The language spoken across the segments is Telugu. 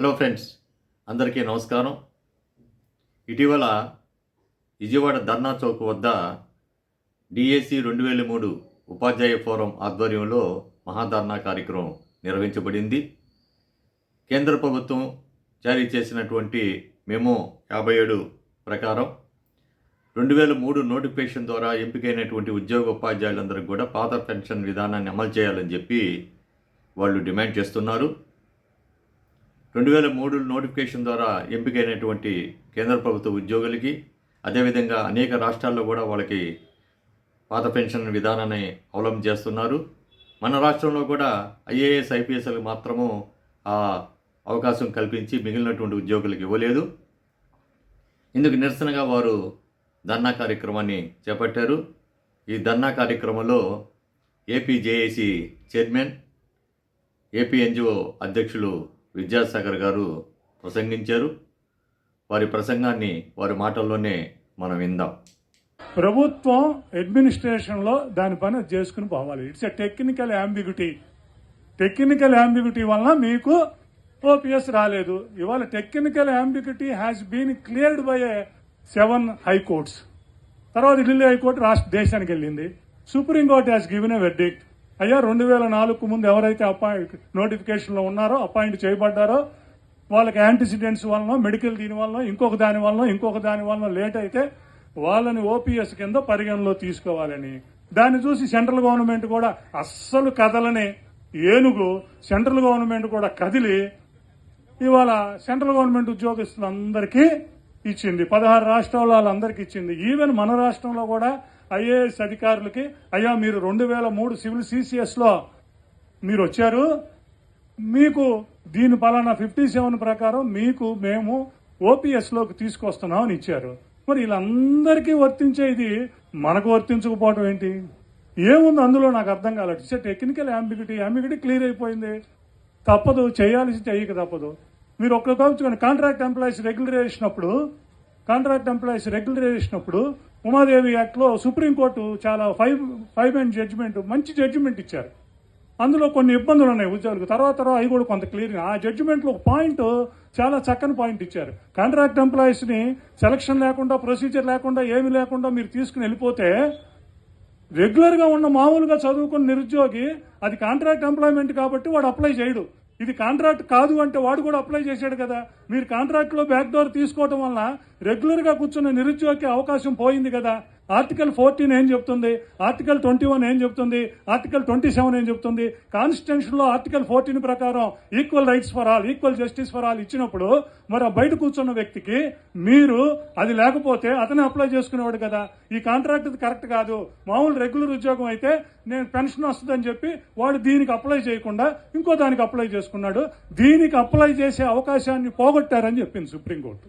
హలో ఫ్రెండ్స్ అందరికీ నమస్కారం. ఇటీవల విజయవాడ ధర్నా చౌక్ వద్ద డిఏసి రెండు వేల మూడు ఉపాధ్యాయ ఫోరం ఆధ్వర్యంలో మహాధర్నా కార్యక్రమం నిర్వహించబడింది. కేంద్ర ప్రభుత్వం జారీ చేసినటువంటి మేము యాభై ఏడు ప్రకారం రెండు వేల మూడు నోటిఫికేషన్ ద్వారా ఎంపికైనటువంటి ఉద్యోగ ఉపాధ్యాయులందరికీ కూడా పాత పెన్షన్ విధానాన్ని అమలు చేయాలని చెప్పి వాళ్ళు డిమాండ్ చేస్తున్నారు. రెండు వేల మూడు నోటిఫికేషన్ ద్వారా ఎంపికైనటువంటి కేంద్ర ప్రభుత్వ ఉద్యోగులకి అదేవిధంగా అనేక రాష్ట్రాల్లో కూడా వాళ్ళకి పాత పెన్షన్ విధానాన్ని అవలంబం చేస్తున్నారు. మన రాష్ట్రంలో కూడా ఐఏఎస్ ఐపీఎస్లకు మాత్రము ఆ అవకాశం కల్పించి మిగిలినటువంటి ఉద్యోగులకు ఇవ్వలేదు. ఇందుకు నిరసనగా వారు ధర్నా కార్యక్రమాన్ని చేపట్టారు. ఈ ధర్నా కార్యక్రమంలో AP JAC chairman AP NGO అధ్యక్షులు విద్యాసాగర్ గారు ప్రసంగించారు. వారి ప్రసంగాన్ని వారి మాటల్లోనే మనం విందాం. ప్రభుత్వం అడ్మినిస్ట్రేషన్లో దాని పని చేసుకుని పోవాలి. It's a technical ambiguity technical ambiguity వలన మీకు ఓపీఎస్ రాలేదు. ఇవాళ technical ambiguity has been cleared by seven high courts తర్వాత ఢిల్లీ హైకోర్టు రాష్ట్ర దేశానికి వెళ్ళింది. Supreme court has given a verdict అయ్యా రెండు వేల నాలుగు ముందు ఎవరైతే అపాయింట్ నోటిఫికేషన్లో ఉన్నారో అపాయింట్ చేయబడ్డారో వాళ్ళకి యాంటిసిడెంట్స్ వలన మెడికల్ దీని వలన ఇంకొక దాని వలన ఇంకొక దాని వలన లేట్ అయితే వాళ్ళని ఓపీఎస్ కింద పరిగణలో తీసుకోవాలని. దాన్ని చూసి సెంట్రల్ గవర్నమెంట్ కూడా అస్సలు కదలని ఏనుగు సెంట్రల్ గవర్నమెంట్ కూడా కదిలి ఇవాళ సెంట్రల్ గవర్నమెంట్ ఉద్యోగస్తులందరికీ ఇచ్చింది. పదహారు రాష్ట్రాల్లో వాళ్ళందరికీ ఇచ్చింది. ఈవెన్ మన రాష్ట్రంలో కూడా ఐఏఎస్ అధికారులకి అయ్యా మీరు రెండు వేల మూడు సివిల్ సిసిఎస్లో మీరు వచ్చారు. మీకు దీని పలానా ఫిఫ్టీ సెవెన్ ప్రకారం మీకు మేము ఓపీఎస్లోకి తీసుకొస్తున్నామని తీసుకొస్తున్నాం అని ఇచ్చారు. మరి వీళ్ళందరికీ వర్తించేది మనకు వర్తించకపోవడం ఏంటి? ఏముంది అందులో? నాకు అర్థం కాలేదు. It's technical ambiguity ambiguity clear అయిపోయింది. తప్పదు. చేయాల్సి చేయక తప్పదు. మీరు ఒక్క కావచ్చు కాంట్రాక్ట్ ఎంప్లాయీస్ రెగ్యులర్ చేసినప్పుడు కాంట్రాక్ట్ ఎంప్లాయీస్ రెగ్యులర్ చేసినప్పుడు ఉమాదేవి యాక్ట్లో సుప్రీంకోర్టు చాలా ఫైవ్ ఫైవ్ అండ్ జడ్జిమెంట్ మంచి జడ్జిమెంట్ ఇచ్చారు. అందులో కొన్ని ఇబ్బందులు ఉన్నాయి ఉద్యోగులకు. తర్వాత తర్వాత అవి కూడా కొంత క్లియర్ ఆ జడ్జిమెంట్లో ఒక పాయింట్ చాలా చక్కని పాయింట్ ఇచ్చారు. కాంట్రాక్ట్ ఎంప్లాయీస్ని సెలక్షన్ లేకుండా ప్రొసీజర్ లేకుండా ఏమీ లేకుండా మీరు తీసుకుని వెళ్ళిపోతే రెగ్యులర్గా ఉన్న మామూలుగా చదువుకున్న నిరుద్యోగి అది కాంట్రాక్ట్ ఎంప్లాయ్మెంట్ కాబట్టి వాడు అప్లై చేయడు. ఇది కాంట్రాక్ట్ కాదు అంటే వాడు కూడా అప్లై చేశాడు కదా. మీరు కాంట్రాక్ట్లో బ్యాక్డోర్ బ్యాక్ డోర్ తీసుకోవడం వల్ల రెగ్యులర్గా కూర్చున్న నిరుద్యోగికి అవకాశం పోయింది కదా. ఆర్టికల్ ఫోర్టీన్ ఏం చెప్తుంది? ఆర్టికల్ ట్వంటీ వన్ ఏం చెప్తుంది? ఆర్టికల్ ట్వంటీ సెవెన్ ఏం చెప్తుంది? కాన్స్టిట్యూషన్లో ఆర్టికల్ ఫోర్టీన్ ప్రకారం equal rights for all equal justice for all ఇచ్చినప్పుడు మరి ఆ బయట కూర్చున్న వ్యక్తికి మీరు అది లేకపోతే అతనే అప్లై చేసుకునేవాడు కదా. ఈ కాంట్రాక్ట్ కరెక్ట్ కాదు. మామూలు రెగ్యులర్ ఉద్యోగం అయితే నేను పెన్షన్ వస్తుందని చెప్పి వాడు దీనికి అప్లై చేయకుండా ఇంకో దానికి అప్లై చేసుకున్నాడు. దీనికి అప్లై చేసే అవకాశాన్ని పోగొట్టారని చెప్పింది సుప్రీంకోర్టు.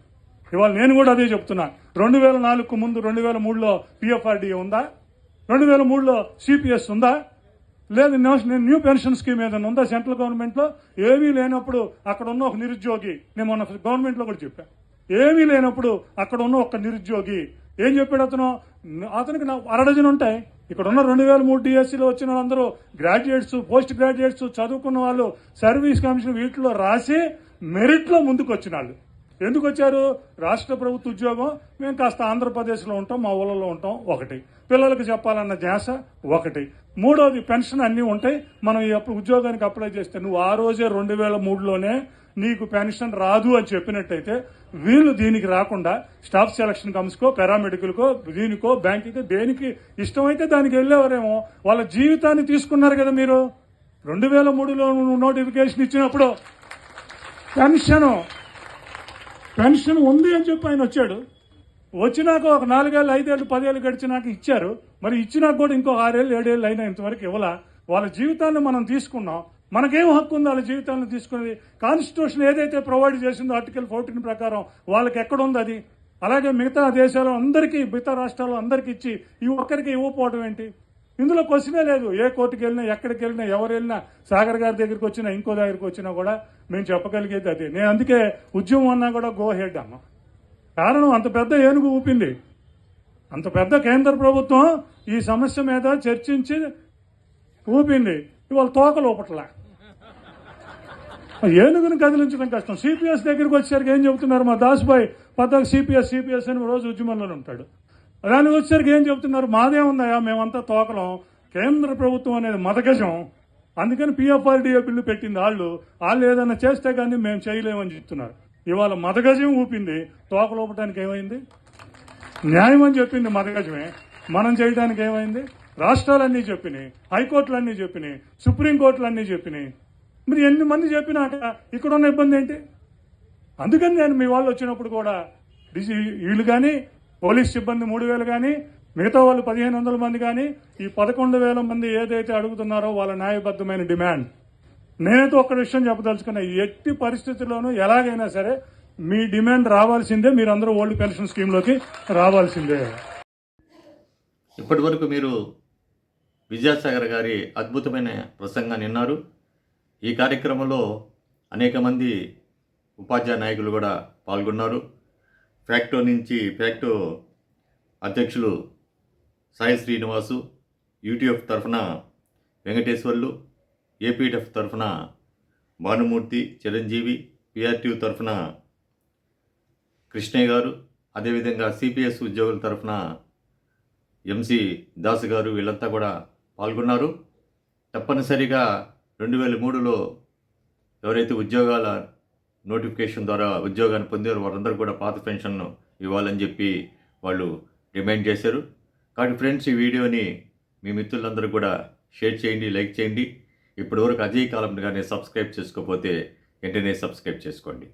ఇవాళ నేను కూడా అదే చెప్తున్నా. రెండు వేల నాలుగుకు ముందు రెండు వేల మూడులో పిఎఫ్ఆర్డీఏ ఉందా? రెండు వేల మూడులో సిపిఎస్ ఉందా? లేదు నేను న్యూ పెన్షన్ స్కీమ్ ఏదైనా ఉందా సెంట్రల్ గవర్నమెంట్లో? ఏమీ లేనప్పుడు అక్కడ ఉన్న ఒక నిరుద్యోగి నేను మొన్న గవర్నమెంట్లో కూడా చెప్పాను ఏమీ లేనప్పుడు అక్కడ ఉన్న ఒక నిరుద్యోగి ఏం చెప్పాడు అతను? అతనికి నా అరడజన్ ఉంటాయి. ఇక్కడ ఉన్న రెండు వేల మూడు డిఎస్సీలో వచ్చిన వాళ్ళందరూ గ్రాడ్యుయేట్స్ పోస్ట్ గ్రాడ్యుయేట్స్ చదువుకున్న వాళ్ళు సర్వీస్ కమిషన్ వీటిలో రాసి మెరిట్లో ముందుకు వచ్చిన వాళ్ళు. ఎందుకు వచ్చారు? రాష్ట్ర ప్రభుత్వ ఉద్యోగం. మేము కాస్త ఆంధ్రప్రదేశ్లో ఉంటాం మా ఊళ్ళలో ఉంటాం ఒకటి. పిల్లలకు చెప్పాలన్న ధ్యాస ఒకటి. మూడోది పెన్షన్ అన్నీ ఉంటాయి. మనం ఈ ఉద్యోగానికి అప్లై చేస్తే నువ్వు ఆ రోజే రెండు వేల మూడులోనే నీకు పెన్షన్ రాదు అని చెప్పినట్టయితే వీళ్ళు దీనికి రాకుండా స్టాఫ్ సెలక్షన్ కమ్స్కో పారామెడికల్కో దీనికో బ్యాంకుకో దేనికి ఇష్టమైతే దానికి వెళ్ళేవారేమో. వాళ్ళ జీవితాన్ని తీసుకున్నారు కదా మీరు. రెండు వేల మూడులో నోటిఫికేషన్ ఇచ్చినప్పుడు. పెన్షన్. పెన్షన్ ఉంది అని చెప్పి ఆయన వచ్చాడు. వచ్చినాక ఒక నాలుగేళ్ళు ఐదేళ్ళు పదేళ్ళు గడిచినాక ఇచ్చారు. మరి ఇచ్చినాక కూడా ఇంకో ఆరేళ్ళు ఏడేళ్ళు అయినా ఇంతవరకు ఇవ్వలా. వాళ్ళ జీవితాన్ని మనం తీసుకున్నాం. మనకేం హక్కు ఉంది వాళ్ళ జీవితాన్ని తీసుకునేది? కాన్స్టిట్యూషన్ ఏదైతే ప్రొవైడ్ చేసిందో ఆర్టికల్ ఫోర్టీన్ ప్రకారం వాళ్ళకి ఎక్కడ ఉంది అది? అలాగే మిగతా దేశాలు అందరికీ మిగతా రాష్ట్రాలు అందరికీ ఇచ్చి ఈ ఒక్కరికి ఇవ్వకపోవడం ఏంటి? ఇందులో క్వశ్చనే లేదు. ఏ కోర్టుకి వెళ్ళినా ఎక్కడికి వెళ్ళినా ఎవరు వెళ్ళినా సాగర్ గారి దగ్గరికి వచ్చినా ఇంకో దగ్గరికి వచ్చినా కూడా మేము చెప్పగలిగేది అదే. నేను అందుకే ఉద్యమం అన్నా కూడా గో హెడ్ అమ్మ. కారణం అంత పెద్ద ఏనుగు ఊపింది. అంత పెద్ద కేంద్ర ప్రభుత్వం ఈ సమస్య మీద చర్చించి ఊపింది. ఇవాళ తోక లోపట్ల. ఏనుగును కదిలించడం కష్టం. సిపిఎస్ దగ్గరికి వచ్చేసరికి ఏం చెబుతున్నారు మా దాసుబాయ్ పద్దకు సిపిఎస్ సిపిఎస్ అని రోజు ఉద్యమంలోనే ఉంటాడు. దానికి వచ్చేసరికి ఏం చెబుతున్నారు మాదే ఉన్నాయా మేమంతా తోకలం. కేంద్ర ప్రభుత్వం అనేది మదగజం అందుకని పిఎఫ్ఆర్డీఏ బిల్లు పెట్టింది వాళ్ళు వాళ్ళు ఏదైనా చేస్తే కానీ మేము చేయలేమని చెప్తున్నారు. ఇవాళ మదగజం ఊపింది. తోకలోపటానికి ఏమైంది? న్యాయం అని చెప్పింది మదగజమే మనం చేయడానికి ఏమైంది? రాష్ట్రాలన్నీ చెప్పినాయి. హైకోర్టులన్నీ చెప్పినాయి. సుప్రీంకోర్టులన్నీ చెప్పినాయి. మరి ఎన్ని మంది చెప్పినాక ఇక్కడ ఉన్న ఇబ్బంది ఏంటి? అందుకని నేను మీ వాళ్ళు వచ్చినప్పుడు కూడా డిసి వీళ్ళు కానీ పోలీస్ సిబ్బంది మూడు వేలు కానీ మిగతా వాళ్ళు పదిహేను వందల మంది కానీ ఈ పదకొండు వేల మంది ఏదైతే అడుగుతున్నారో వాళ్ళ న్యాయబద్ధమైన డిమాండ్. నేనైతే ఒక్క విషయం చెప్పదలుచుకున్నా ఎట్టి పరిస్థితుల్లోనూ ఎలాగైనా సరే మీ డిమాండ్ రావాల్సిందే మీరందరూ ఓల్డ్ పెన్షన్ స్కీమ్లోకి రావాల్సిందే. ఇప్పటి వరకు మీరు విద్యాసాగర్ గారి అద్భుతమైన ప్రసంగాన్ని విన్నారు. ఈ కార్యక్రమంలో అనేక మంది ఉపాధ్యాయ నాయకులు కూడా పాల్గొన్నారు. ఫ్యాక్టో నుంచి ఫ్యాక్టో అధ్యక్షులు సాయి శ్రీనివాసు యూటీఎఫ్ తరఫున వెంకటేశ్వర్లు ఏపీఎఫ్ తరఫున భానుమూర్తి చిరంజీవి పిఆర్టీయూ తరఫున కృష్ణయ్య గారు అదేవిధంగా సిపిఎస్ ఉద్యోగుల తరఫున ఎంసి దాసు గారు వీళ్ళంతా కూడా పాల్గొన్నారు. తప్పనిసరిగా రెండు వేల మూడులో ఎవరైతే ఉద్యోగాల నోటిఫికేషన్ ద్వారా ఉద్యోగాన్ని పొందేవారు వారందరూ కూడా పాత పెన్షన్ను ఇవ్వాలని చెప్పి వాళ్ళు డిమాండ్ చేశారు. కాబట్టి ఫ్రెండ్స్ ఈ వీడియోని మీ మిత్రులందరూ కూడా షేర్ చేయండి లైక్ చేయండి. ఇప్పటివరకు అజయ్ కాలం కానీ సబ్స్క్రైబ్ చేసుకోకపోతే వెంటనే సబ్స్క్రైబ్ చేసుకోండి.